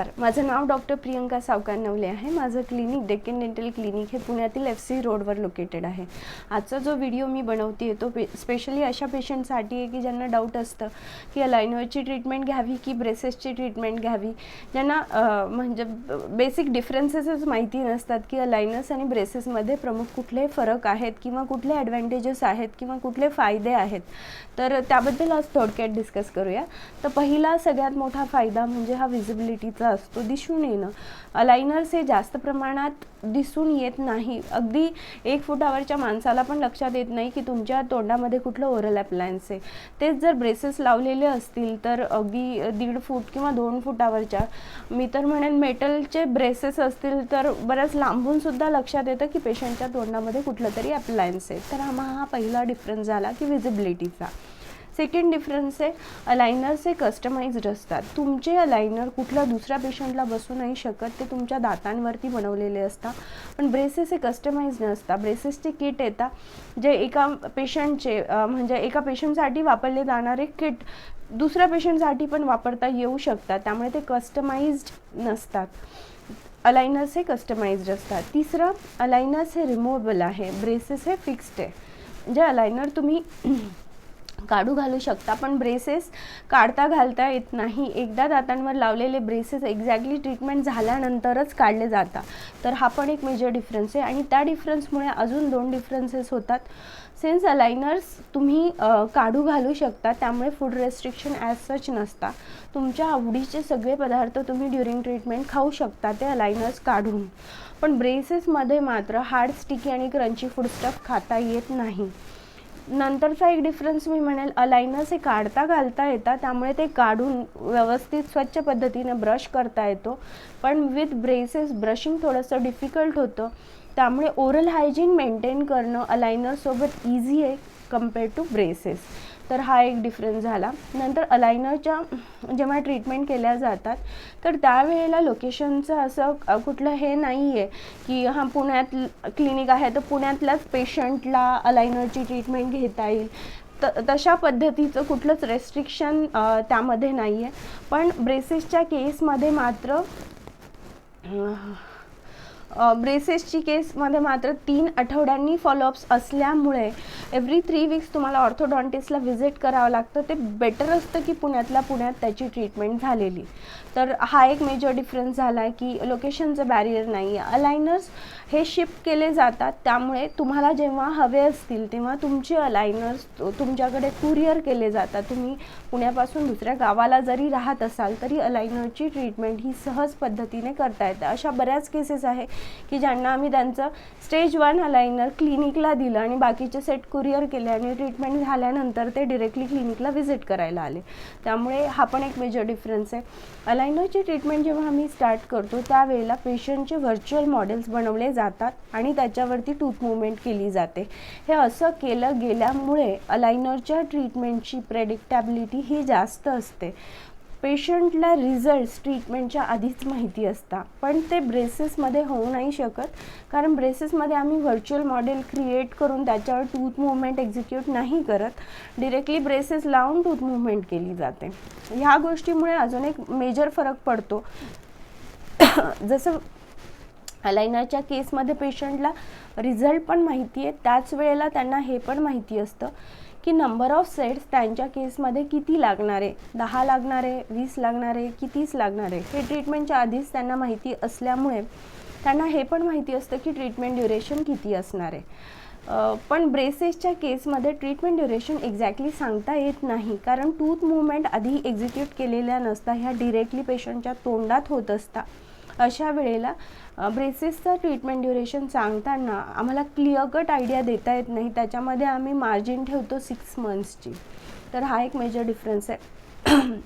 नमस्कार. माझं नाव डॉक्टर प्रियंका सावकार नवले आहे. माझं क्लिनिक डेक्कन डेंटल क्लिनिक हे पुण्यातील एफ सी रोडवर लोकेटेड आहे. आजचा जो व्हिडिओ मी बनवते तो पे स्पेशली अशा पेशंटसाठी आहे की ज्यांना डाऊट असतं की अलायनरची ट्रीटमेंट घ्यावी की ब्रेसेसची ट्रीटमेंट घ्यावी. ज्यांना म्हणजे बेसिक डिफरन्सेसच माहिती नसतात की अलायनस आणि ब्रेसेसमध्ये प्रमुख कुठले फरक आहेत किंवा कुठले ॲडव्हान्टेजेस आहेत किंवा कुठले फायदे आहेत. तर त्याबद्दल आज थोडक्यात डिस्कस करूया. तर पहिला सगळ्यात मोठा फायदा म्हणजे हा विजिबिलिटीचा असतो दिसून येणं. अलायनर्स हे जास्त प्रमाणात दिसून येत नाही. अगदी एक फुटावरच्या माणसाला पण लक्षात येत नाही की तुमच्या तोंडामध्ये कुठलं ओरल अप्लायन्स आहे. तेच जर ब्रेसेस लावलेले असतील तर अगदी दीड फूट किंवा दोन फुटावरच्या मी तर म्हणेन मेटलचे ब्रेसेस असतील तर बऱ्याच लांबूनसुद्धा लक्षात येतं की पेशंटच्या तोंडामध्ये कुठलं तरी अप्लायन्स आहे. तर हा हा पहिला डिफरन्स झाला की विजिबिलिटीचा सेकंड डिफरन्स आहे अलायनर्स हे कस्टमाइज्ड असतात. तुमचे अलायनर कुठल्या दुसऱ्या पेशंटला बसू नाही शकत ते तुमच्या दातांवरती बनवलेले असतात. पण ब्रेसेस हे कस्टमाइज नसतात. ब्रेसेसचे किट येतात जे एका पेशंटचे म्हणजे एका पेशंटसाठी वापरले जाणारे किट दुसऱ्या पेशंटसाठी पण वापरता येऊ शकतात. त्यामुळे ते कस्टमाइज्ड नसतात. अलायनर्स हे कस्टमाइज्ड असतात. तिसरं अलायनर्स हे रिमोवेबल आहे. ब्रेसेस हे फिक्स्ड आहे. म्हणजे अलायनर तुम्ही काढू घालू शकता पण ब्रेसेस काढता घालता येत नाही. एकदा दातांवर लावलेले ब्रेसेस एक्झॅक्टली ट्रीटमेंट झाल्यानंतरच काढले जातात. तर हा पण एक मेजर डिफरन्स आहे. आणि त्या डिफरन्समुळे अजून दोन डिफरन्सेस होतात. सेन्स अलायनर्स तुम्ही काढू घालू शकता त्यामुळे फूड रेस्ट्रिक्शन ॲज सच नसता. तुमच्या आवडीचे सगळे पदार्थ तुम्ही ड्युरिंग ट्रीटमेंट खाऊ शकता ते अलायनर्स काढून. पण ब्रेसेसमध्ये मात्र हार्ड स्टिकी आणि क्रंची फूड स्टफ खाता येत नाही. नंतरचा एक डिफरन्स मी म्हणेल अलायनर्स हे काढता घालता येतात त्यामुळे ते काढून व्यवस्थित स्वच्छ पद्धतीने ब्रश करता येतो. पण विथ ब्रेसेस ब्रशिंग थोडंसं डिफिकल्ट होतं. त्यामुळे ओरल हायजीन मेंटेन करणं अलायनरसोबत इझी आहे कंपेअर टू ब्रेसेस तर हा एक डिफरन्स झाला. नंतर अलायनरच्या जेव्हा ट्रीटमेंट केल्या जातात तर त्यावेळेला लोकेशनचं असं कुठलं हे नाही आहे की हां पुण्यात क्लिनिक आहे तर पुण्यातल्याच पेशंटला अलायनरची ट्रीटमेंट घेता येईल. त तशा पद्धतीचं कुठलंच रेस्ट्रिक्शन त्यामध्ये नाही आहे पण ब्रेसेसच्या केसमध्ये मात्र ब्रेसेसची केसमध्ये मात्र तीन आठवड्यांनी फॉलोअप्स असल्यामुळे एव्हरी थ्री वीक्स तुम्हाला ऑर्थोडॉन्टिस्टला व्हिजिट करावं लागतं. ते बेटर असतं की पुण्यातल्या पुण्यात त्याची ट्रीटमेंट झालेली. तर हा एक मेजर डिफरन्स झाला आहे की लोकेशनचं बॅरियर नाही आहे अलायनर्स हे शिफ्ट केले जातात. त्यामुळे तुम्हाला जेव्हा हवे असतील तेव्हा तुमचे अलायनर्स तुमच्याकडे कुरिअर केले जातात. तुम्ही पुण्यापासून दुसऱ्या गावाला जरी राहत असाल तरी अलायनरची ट्रीटमेंट ही सहज पद्धतीने करता येते. अशा बऱ्याच केसेस आहे. की ज्यांना आम्ही त्यांचं स्टेज वन अलायनर क्लिनिकला दिलं आणि बाकीचे सेट कुरिअर केले आणि ट्रीटमेंट झाल्यानंतर ते डिरेक्टली क्लिनिकला व्हिजिट करायला आले. त्यामुळे हा पण एक मेजर डिफरन्स आहे. अलायनरची ट्रीटमेंट जेव्हा आम्ही स्टार्ट करतो त्यावेळेला पेशंटचे व्हर्च्युअल मॉडेल्स बनवले जातात आणि त्याच्यावरती टूथ मुवमेंट केली जाते. हे असं केलं गेल्यामुळे अलायनरच्या ट्रीटमेंटची प्रेडिक्टॅबिलिटी ही जास्त असते. पेशंटला रिझल्ट्स ट्रीटमेंटच्या आधीच माहिती असतात. पण ते ब्रेसेसमध्ये होऊ नाही शकत. कारण ब्रेसेसमध्ये आम्ही व्हर्च्युअल मॉडेल क्रिएट करून त्याच्यावर टूथ मुवमेंट एक्झिक्यूट नाही करत. डिरेक्टली ब्रेसेस लावून टूथ मुवमेंट केली जाते. ह्या गोष्टीमुळे अजून एक मेजर फरक पडतो. जसं अलायनाच्या केसमध्ये पेशंटला रिझल्ट पण माहिती आहे. त्याच वेळेला त्यांना हे पण माहिती असतं की नंबर ऑफ सेट्स त्यांच्या केसमध्ये किती लागणार? आहे दहा लागणार आहे वीस लागणार आहे की तीस लागणार? आहे हे ट्रीटमेंटच्या आधीच त्यांना माहिती असल्यामुळे त्यांना हे पण माहिती असतं की ट्रीटमेंट ड्युरेशन किती असणार आहे. पण ब्रेसेसच्या केसमध्ये ट्रीटमेंट ड्युरेशन एक्झॅक्टली सांगता येत नाही. कारण टूथ मुवमेंट आधी एक्झिक्यूट केलेल्या नसता ह्या डिरेक्टली पेशंटच्या तोंडात होत असता. अशा वेळेला ब्रेसेसचं ट्रीटमेंट ड्युरेशन सांगताना आम्हाला क्लिअर कट आयडिया देता येत नाही. त्याच्यामध्ये आम्ही मार्जिन ठेवतो सिक्स मंथ्सची तर हा एक मेजर डिफरन्स आहे.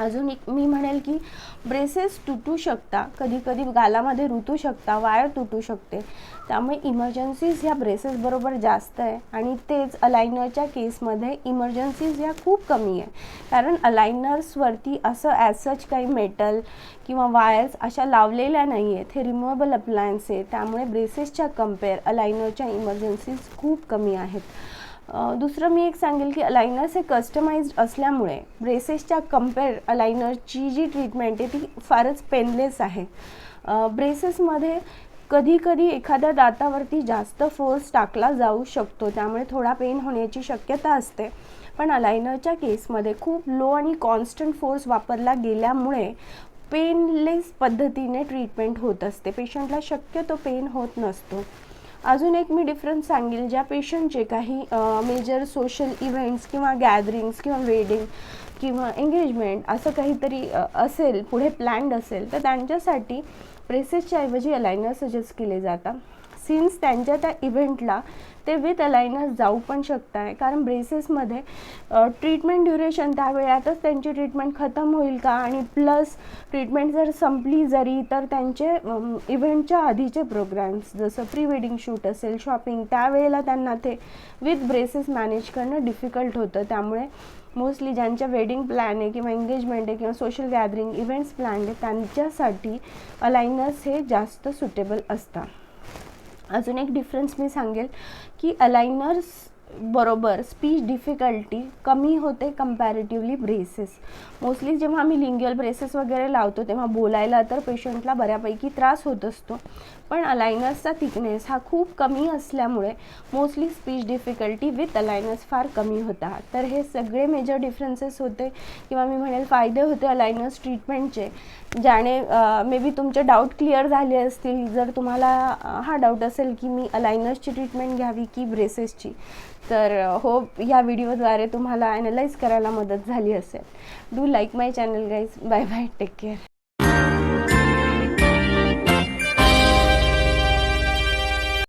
अजून एक मी म्हणेल की ब्रेसेस तुटू शकता कधी कधी गालामध्ये रुतू शकता वायर तुटू शकते. त्यामुळे इमर्जन्सीज ह्या ब्रेसेसबरोबर जास्त आहे आणि तेच अलायनरच्या केसमध्ये इमर्जन्सीज ह्या खूप कमी आहे. कारण अलायनर्सवरती असं ॲज सच काही मेटल किंवा वायर्स अशा लावलेल्या नाही आहेत हे रिमुवेबल अप्लायन्स आहे. त्यामुळे ब्रेसेसच्या कंपेअर अलायनरच्या इमर्जन्सीज खूप कमी आहेत. दुसरं मी एक सांगेल की अलायनर्स हे कस्टमाइज्ड असल्यामुळे ब्रेसेसच्या कंपेअर अलायनरची जी ट्रीटमेंट आहे ती फारच पेनलेस आहे. ब्रेसेसमध्ये कधी कधी एखाद्या दातावरती जास्त फोर्स टाकला जाऊ शकतो त्यामुळे थोडा पेन होण्याची शक्यता असते. पण अलायनरच्या केसमध्ये खूप लो आणि कॉन्स्टंट फोर्स वापरला गेल्यामुळे पेनलेस पद्धतीने ट्रीटमेंट होत असते. पेशंटला शक्यतो पेन होत नसतो. अजून एक मी डिफरन्स सांगेल ज्या पेशंटचे काही मेजर सोशल इव्हेंट्स किंवा गॅदरिंग्स किंवा वेडिंग किंवा एंगेजमेंट असं काहीतरी असेल पुढे प्लॅन्ड असेल तर त्यांच्यासाठी प्रेसेसच्या ऐवजी अलायनर सजेस्ट केले जातात. सिन्स त्यांच्या त्या इव्हेंटला ते विथ अलायनस जाऊ पण शकत आहे कारण ब्रेसेसमध्ये ट्रीटमेंट ड्युरेशन त्या वेळातच त्यांची ट्रीटमेंट खतम होईल का? आणि प्लस ट्रीटमेंट जर संपली जरी तर त्यांचे इव्हेंटच्या आधीचे प्रोग्राम्स जसं प्री वेडिंग शूट असेल शॉपिंग त्यावेळेला त्यांना ते विथ ब्रेसेस मॅनेज करणं डिफिकल्ट होतं. त्यामुळे मोस्टली ज्यांच्या वेडिंग प्लॅन आहे किंवा एंगेजमेंट आहे किंवा सोशल गॅदरिंग इव्हेंट्स प्लॅन आहे त्यांच्यासाठी अलायनर्स हे जास्त सुटेबल असतात अजून एक डिफरन्स मी सांगेल की अलायनर्स बरोबर स्पीच डिफिकल्टी कमी होते कम्पॅरेटिव्हली ब्रेसेस मोस्टली जेव्हा आम्ही लिंग्युअल ब्रेसेस वगैरे लावतो तेव्हा बोलायला तर पेशंटला बऱ्यापैकी त्रास होत असतो. पण अलायनर्सचा थिकनेस हा खूप कमी असल्यामुळे mostly speech difficulty with aligners फार कमी होता. तर हे सगळे मेजर डिफरन्सेस होते. किंवा मी म्हणेल फायदे होते अलायनस ट्रीटमेंटचे ज्याने मे बी तुमचे डाऊट क्लिअर झाले असतील. जर तुम्हाला हा डाऊट असेल की मी अलायनर्सची ट्रीटमेंट घ्यावी की ब्रेसेसची तर होप ह्या व्हिडिओद्वारे तुम्हाला ॲनलाईज करायला मदत झाली असेल. Do like my channel guys bye bye take care